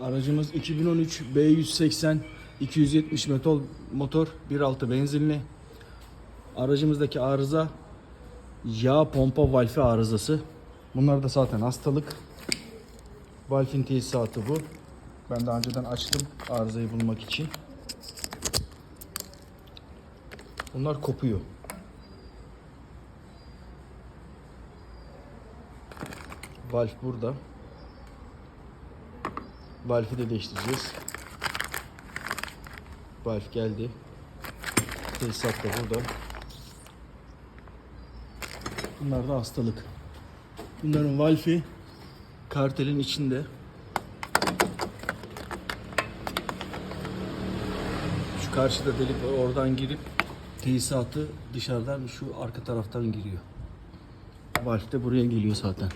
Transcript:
Aracımız 2013 B180 270 motor, motor 1.6 benzinli. Aracımızdaki arıza yağ pompa valfi arızası. Bunlar da zaten hastalık. Valfin tesisatı bu. Ben daha önceden açtım arızayı bulmak için. Bunlar kopuyor. Valf burada. Valfi de değiştireceğiz. Valf geldi. Tesisat da burada. Bunlar da hastalık. Bunların valfi kartelin içinde. Şu karşıda delik var. Oradan girip tesisatı dışarıdan şu arka taraftan giriyor. Valf de buraya geliyor zaten.